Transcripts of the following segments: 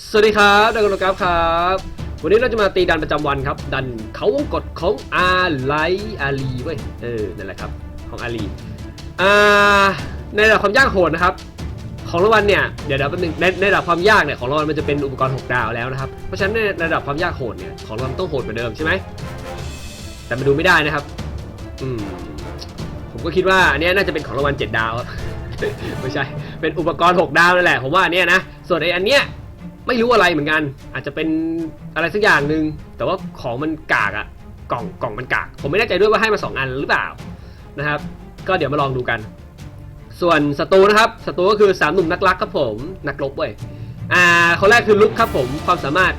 สวัสดีครับดังกรกราฟครับ วันนี้เราจะมาตีดันประจำวันครับ ดันเขาวงกฎของอาไลอาลีเว้ย เออ นั่นแหละครับ ของอาลีอ่าในระดับความยากโหดนะครับ ของรางวัลเนี่ย เดี๋ยวเดี๋ยวแป๊บนึงในในระดับความยากเนี่ยของรางวัลมันจะเป็นอุปกรณ์6ดาวแล้วนะครับ เพราะฉะนั้นในระดับความยากโหดเนี่ยของรางวัลต้องโหดเหมือนเดิมใช่ไหม แต่มาดูไม่ได้นะครับ อืม ผมก็คิดว่าอันนี้น่าจะเป็นของรางวัล7ดาวครับ ไม่ใช่ เป็นอุปกรณ์6ดาวนั่นแหละ ผมว่าอันเนี้ยนะ ส่วนไอ้อันเนี้ย ไม่รู้อะไรเหมือนกัน อาจจะเป็นอะไรสักอย่างหนึ่งแต่ว่าของมันกากอะกล่องกล่องมันกาก ผมไม่แน่ใจด้วยว่าให้มา 2 อันหรือเปล่านะครับ ก็เดี๋ยวมาลองดูกัน ส่วนศัตรูนะครับศัตรูก็คือสามหนุ่มนักรักครับผมนักรบเว้ยอ่าคนแรกคือลุกครับผมความสามารถ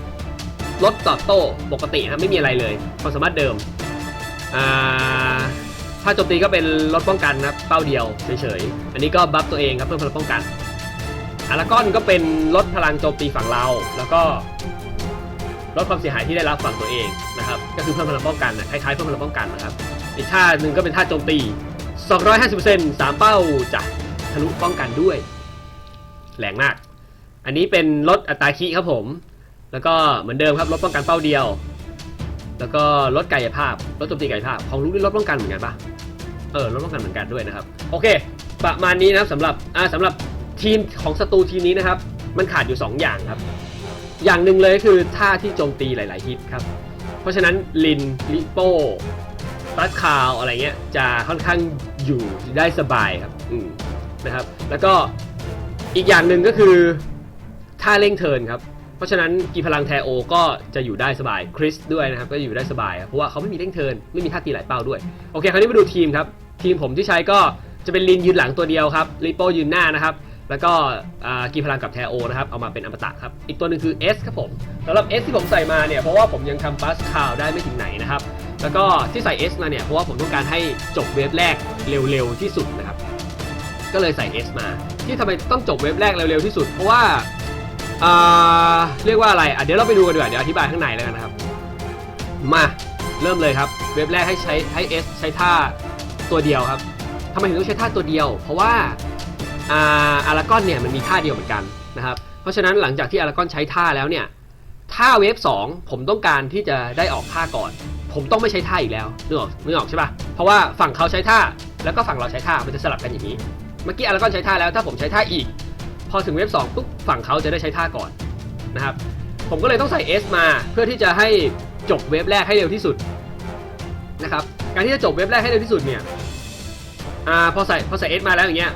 ลดตอบโต้ปกติครับไม่มีอะไรเลย ความสามารถเดิมอ่าถ้าโจมตีก็เป็นลดป้องกันนะครับเป้าเดียวเฉยๆอันนี้ก็บัฟตัวเองครับเพิ่มพลังป้องกัน อารากอนก็เป็นลดพลังโจมตีฝั่งเรา แล้วก็ลดความเสียหายที่ได้รับฝั่งตัวเองนะครับ ก็คือเพิ่มพลังป้องกันนะคล้ายๆเพิ่มพลังป้องกันนะครับ อีกท่าหนึ่งก็เป็นท่าโจมตี 250% 3 เป้าจะทะลุป้องกันด้วย แรงมาก อันนี้เป็นลดอัตราคิครับผม แล้วก็เหมือนเดิมครับลดป้องกันเป้าเดียว แล้วก็ลดกายภาพลดโจมตีกายภาพ ของลูกนี่ลดป้องกันเหมือนกันปะเออลดป้องกันเหมือนกันด้วยนะครับ โอเค ประมาณนี้นะครับสำหรับอ่าสำหรับ ทีมของศัตรูทีมนี้นะครับ มันขาดอยู่ 2 อย่างครับ อย่างหนึ่งเลยคือท่าที่โจมตีหลาย ๆ ฮิตครับ เพราะฉะนั้นลินลิโป้ตัดคาวอะไรเงี้ยจะค่อนข้างอยู่ได้สบายครับอืมนะครับ แล้วก็อีกอย่างหนึ่งก็คือท่าเร่งเทินครับ เพราะฉะนั้นกีพลังแทโอก็จะอยู่ได้สบายคริสด้วยนะครับก็อยู่ได้สบายครับเพราะว่าเขาไม่มีเร่งเทินไม่มีท่าตีหลายเป้าด้วย โอเค คราวนี้มาดูทีมครับ ทีมผมที่ใช้ก็จะเป็นลินยืนหลังตัวเดียวครับลิโป้ยืนหน้านะครับ แล้วก็กีพลังกับแทโอนะครับ เอามาเป็นอมตะครับ อีกตัวหนึ่งคือ S ครับผมสำหรับ S ที่ผมใส่มาเนี่ย เพราะว่าผมยังทำบัสคาวได้ไม่ถึงไหนนะครับ แล้วก็ที่ใส่ S มาเนี่ย เพราะว่าผมต้องการให้จบเวฟแรกเร็วๆที่สุดนะครับ ก็เลยใส่ S มา ที่ทำไมต้องจบเวฟแรกเร็วๆที่สุด เพราะว่าเรียกว่าอะไรอะเดี๋ยวเราไปดูกันดีกว่าเดี๋ยวอธิบายข้างในแล้วกันนะครับ มาเริ่มเลยครับ เวฟแรกให้ใช้ให้ S ใช้ท่าตัวเดียวครับทำไมถึงต้องใช้ท่าตัวเดียว เพราะว่า อาอารากอนเนี่ยมันมีท่าเดียวเหมือนกันนะครับ เพราะฉะนั้นหลังจากที่อารากอนใช้ท่าแล้วเนี่ยท่าเวฟ2ผมต้องการที่จะได้ออกท่าก่อน ผมต้องไม่ใช้ท่าอีกแล้วนึกออกนึกออกใช่ปะเพราะว่าฝั่งเขาใช้ท่าแล้วก็ฝั่งเราใช้ท่ามันจะสลับกันอย่างนี้ เมื่อกี้อารากอนใช้ท่าแล้วถ้าผมใช้ท่าอีก พอถึงเว็บ2ปุ๊บฝั่งเขาจะได้ใช้ท่าก่อนนะครับผมก็เลยต้องใส่ S มาเพื่อที่จะให้จบเว็บแรกให้เร็วที่สุดนะครับการที่จะจบเว็บแรกให้เร็วที่สุดเนี่ยอ่าพอใส่พอใส่ S มาแล้วอย่างเงี้ย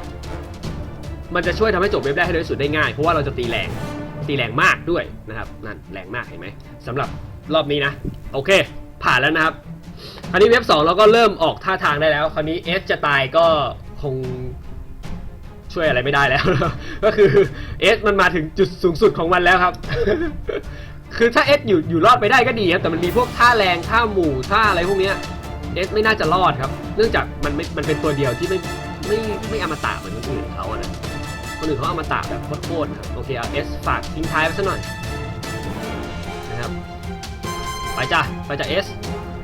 มันจะช่วยทำให้จบเว็บแรกให้เร็วที่สุดได้ง่าย เพราะว่าเราจะตีแรงตีแรงมากด้วยนะครับนั่นแรงมากเห็นไหมสำหรับรอบนี้นะ โอเค ผ่านแล้วนะครับคราวนี้เว็บ 2 เราก็เริ่มออกท่าทางได้แล้ว คราวนี้ S จะตายก็คงช่วยอะไรไม่ได้แล้ว ก็คือ S มันมาถึงจุดสูงสุดของมันแล้วครับ คือถ้า S อยู่อยู่รอดไปได้ก็ดีครับ แต่มันมีพวกท่าแรงท่าหมู่ท่าอะไรพวกเนี้ย S ไม่น่าจะรอดครับ เนื่องจากมันไม่มันเป็นตัวเดียวที่ไม่ไม่ไม่อมตะเหมือนคนอื่นเขาอะนะ คนอื่นเขาเอามาตะแบบโคตรๆครับโอเคเอา S ฝากทิ้งท้ายไว้สักหน่อยนะครับไปจ้ะไปจ้ะ S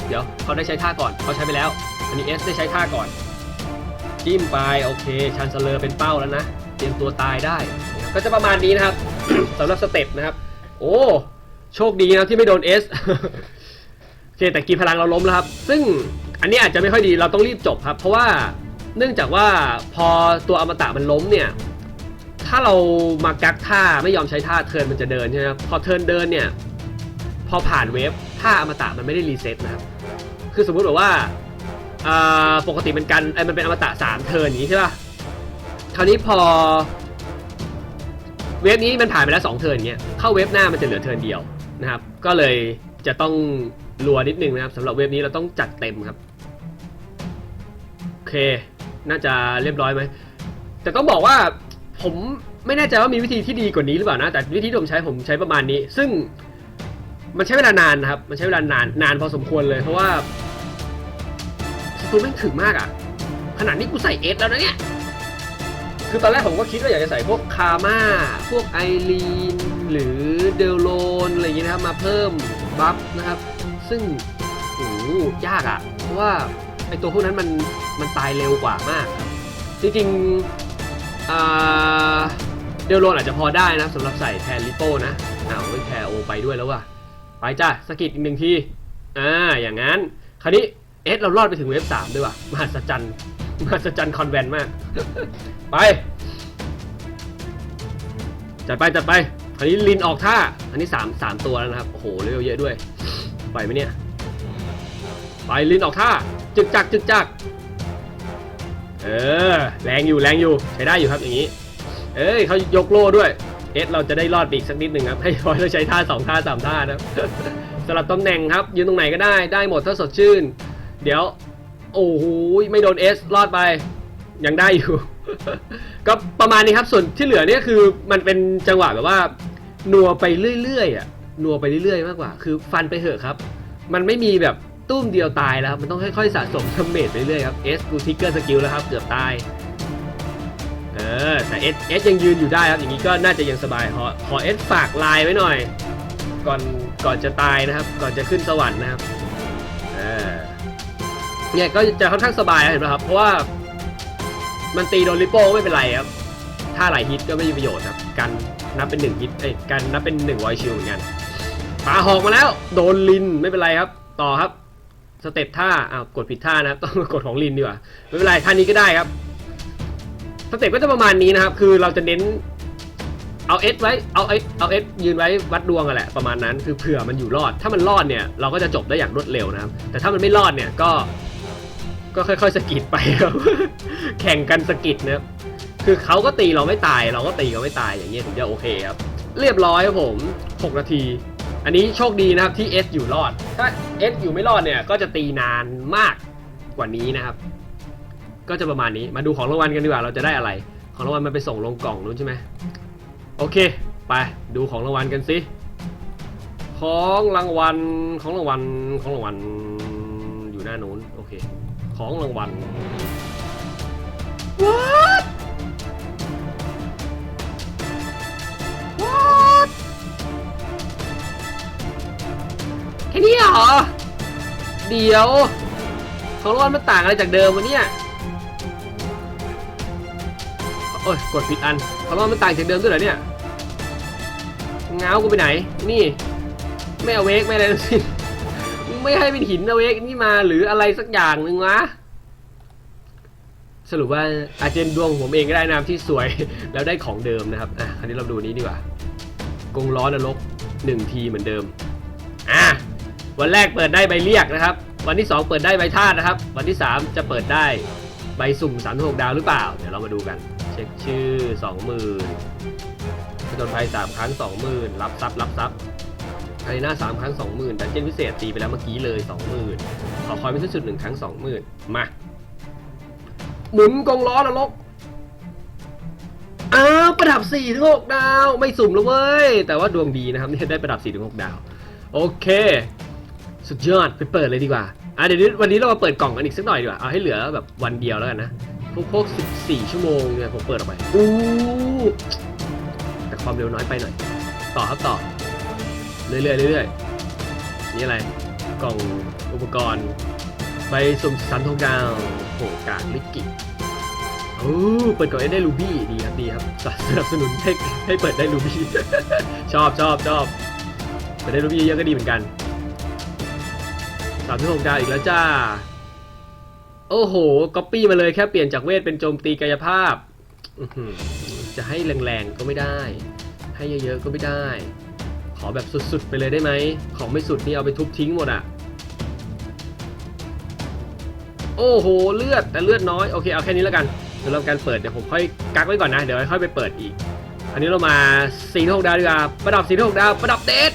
เดี๋ยวเขาได้ใช้ท่าก่อนเขาใช้ไปแล้ว อันนี้ S ได้ใช้ท่าก่อนจิ้มไปโอเคชันเซเลอร์เป็นเป้าแล้วนะเตรียมตัวตายได้นะครับก็จะประมาณนี้นะครับสำหรับสเต็ปนะครับ โอ้โชคดีนะที่ไม่โดน S โอเคแต่กีพลังเราล้มแล้วครับ ซึ่งอันนี้อาจจะไม่ค่อยดีเราต้องรีบจบครับ เพราะว่าเนื่องจากว่าพอตัวอมตะมันล้มเนี่ย ถ้าเรามากักท่าไม่ยอมใช้ท่าเทิร์นมันจะเดินใช่ไหมครับพอเทิร์นเดินเนี่ย พอผ่านเวฟท่าอมตะมันไม่ได้รีเซ็ตนะครับ คือสมมุติแบบว่าปกติมันกันไอ้มันเป็นอมตะสามเทิร์นอย่างนี้ใช่ป่ะคราวนี้พอเวฟนี้มันผ่านไปแล้วสองเทิร์นอย่างเงี้ยเข้าเวฟหน้ามันจะเหลือเทิร์นเดียวนะครับ ก็เลยจะต้องรัวนิดนึงนะครับสำหรับเวฟนี้เราต้องจัดเต็มครับโอเค น่าจะเรียบร้อยไหมแต่ต้องบอกว่า ผมไม่แน่ใจว่ามีวิธีที่ดีกว่านี้หรือเปล่านะ แต่วิธีที่ผมใช้ผมใช้ประมาณนี้ ซึ่งมันใช้เวลานานนะครับ มันใช้เวลานานนานพอสมควรเลย เพราะว่าสตูแม่งถึงมากอะ่ะ ขนาดนี้กูใส่เอสแล้วนะเนี่ย คือตอนแรกผมก็คิดว่าอยากจะใส่พวกคาม่า พวกไอรีน หรือเดลโลนอะไรอย่างเงี้ยนะครับ มาเพิ่มบัฟนะครับ ซึ่งโอ้โหยากอะ่ะ เพราะว่าไอตัวพวกนั้นมันมันตายเร็วกว่ามากครับจริงๆ อ่าเดลโลนอาจจะพอได้นะสำหรับใส่แทนลิโป้นะอ้าวเฮ้แทโอไปด้วยแล้วว่ะไปจ้าสกิดอีกหนึ่งทีอ่าอย่างนั้น คราวนี้เอสเรารอดไปถึงเวฟสามด้วยว่ะมหัศจรรย์มหัศจรรย์คอนแวนมาก ไป จัดไปจัดไปคราวนี้ลินออกท่า อันนี้สามสามตัวแล้วนะครับ โอ้โหเร็วเยอะด้วย ไปไหมเนี่ย ไปลินออกท่า จึกจักจึกจัก เออ แรงอยู่แรงอยู่ใช้ได้อยู่ครับอย่างนี้ เอ้ยเขายกโล่ด้วย เอสเราจะได้รอดไปอีกสักนิดหนึ่งครับ ให้พอเราใช้ท่าสองท่าสามท่านะสลับตำแหน่งครับ ยืนตรงไหนก็ได้ได้หมดถ้าสดชื่น เดี๋ยว โอ้โหไม่โดนเอสรอดไป ยังได้อยู่ ก็ประมาณนี้ครับส่วนที่เหลือเนี่ยคือมันเป็นจังหวะแบบว่านัวไปเรื่อยๆอะนัวไปเรื่อยๆ มากกว่า คือฟันไปเถอะครับ มันไม่มีแบบ ตุ้มเดียวตายแล้วครับมันต้องค่อยๆสะสมทำเมจไปเรื่อยๆครับเอสกูทิกเกอร์สกิลแล้วครับเกือบตายเออแต่เอสเอสยังยืนอยู่ได้ครับอย่างนี้ก็น่าจะยังสบายขอขอเอสฝากลน์ไว้หน่อย ก่อนก่อนจะตายนะครับ ก่อนจะขึ้นสวรรค์นะครับเออเนี่ยก็จะค่อนข้างสบายเห็นไหมครับ เพราะว่ามันตีโดนลิโป้ไม่เป็นไรครับ ถ้าหลายฮิตก็ไม่มีประโยชน์ครับกันนับเป็นหนึ่งฮิตเอ้ยกันนับเป็นหนึ่งไวชิลเหมือนกันปาหอกมาแล้ว โดนลินไม่เป็นไรครับ ต่อครับ สเต็ปท่าอ้าวกดผิดท่านะต้องกดของลินดีกว่าไม่เป็นไรท่านี้ก็ได้ครับสเต็ปก็จะประมาณนี้นะครับ คือเราจะเน้นเอาเอสไว้เอาเอสเอาเอสยืนไว้วัดดวงอะแหละประมาณนั้นคือเผื่อมันอยู่รอด ถ้ามันรอดเนี่ยเราก็จะจบได้อย่างรวดเร็วนะครับ แต่ถ้ามันไม่รอดเนี่ยก็ ก็ค่อยๆสกิดไปครับแข่งกันสกิดนะครับคือเขาก็ตีเราไม่ตาย เราก็ตีเขาไม่ตายอย่างเงี้ยถึงจะโอเคครับ เรียบร้อยครับผม 6 นาที อันนี้โชคดีนะครับที่ S อยู่รอด ถ้า S อยู่ไม่รอดเนี่ยก็จะตีนานมากกว่านี้นะครับ ก็จะประมาณนี้ มาดูของรางวัลกันดีกว่า เราจะได้อะไร ของรางวัลมันไปส่งลงกล่องนู้นใช่ไหมโอเค ไปดูของรางวัลกันสิ ของรางวัลของรางวัลของรางวัลอยู่หน้านู้น โอเค ของรางวัล What แค่นี้เหรอ เดี๋ยวของรางวัลมันต่างอะไรจากเดิมวะเนี่ย โอ้ยกดผิดอันของรางวัลมันต่างจากเดิมด้วยเหรอเนี่ย เงากูไปไหน นี่ ไม่เอาเวกไม่อะไรทั้งสิ้นไม่ให้เป็นหินเอาเวกนี่มาหรืออะไรสักอย่างหนึ่งวะ สรุปว่าอาเจนดวงผมเองก็ได้นะครับที่สวย แล้วได้ของเดิมนะครับ อะ คราวนี้เราดูนี้ดีกว่า กงล้อนรกหนึ่งทีเหมือนเดิม อะ วันแรกเปิดได้ใบเรียกนะครับ วันที่ 2 เปิดได้ใบธาตุนะครับ วันที่ 3 จะเปิดได้ใบสุ่ม3 6ดาวหรือเปล่า เดี๋ยวเรามาดูกัน เช็คชื่อ 20,000ผจญภัย3ครั้ง 20,000 รับทรัพย์รับทรัพย์อารีนา3ครั้ง 20,000ดันเจี้ยนพิเศษตีไปแล้วเมื่อกี้เลย 20,000 ขอคอยเป็นสุดหนึ่งครั้ง 20,000 มาหมุนกองล้อนรกอ้าวประดับ4ถึง6ดาว ไม่สุ่มแล้วเว้ย แต่ว่าดวงดีนะครับเนี่ยได้ประดับ4ถึง6ดาว โอเค สุดยอดไปเปิดเลยดีกว่าอะเดี๋ยวนี้วันนี้เรามาเปิดกล่องกันอีกสักหน่อยดีกว่าเอาให้เหลือแบบวันเดียวแล้วกันนะพวกพวก14 ชั่วโมงเนี่ยผมเปิดออกไปอู้แต่ความเร็วน้อยไปหน่อย ต่อครับต่อเรื่อยๆเรื่อยๆนี่อะไรกล่องอุปกรณ์ไปสุ่มสันทองดาวโหกากลิกิโอ้เปิดก่อนให้ได้รูบี้ดีครับดีครับสนับสนุนให้ให้เปิดได้รูบี้ชอบชอบชอบเปิดได้รูบี้เยอะก็ดีเหมือนกัน สามที่หกดาวอีกแล้วจ้า โอ้โหก๊อปปี้มาเลยแค่เปลี่ยนจากเวทเป็นโจมตีกายภาพ จะให้แรงๆก็ไม่ได้ ให้เยอะๆก็ไม่ได้ ขอแบบสุดๆไปเลยได้ไหม ของไม่สุดนี่เอาไปทุบทิ้งหมดอะโอ้โห เลือดแต่เลือดน้อย โอเค เอาแค่นี้แล้วกันเดี๋ยวเราการเปิดเดี๋ยวผมค่อยกักไว้ก่อนนะ เดี๋ยวค่อยไปเปิดอีก อันนี้เรามาสี่หกดาวดีกว่าประดับสี่หกดาวประดับเดท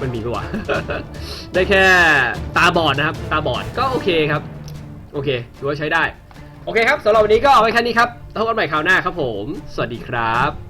มันมีปะวะ ได้แค่ตาบอดนะครับ ตาบอดก็โอเคครับ โอเคถือว่าใช้ได้ โอเคครับสำหรับวันนี้ก็เอาไว้แค่นี้ครับแล้วพบกันใหม่คราวหน้าครับผม สวัสดีครับ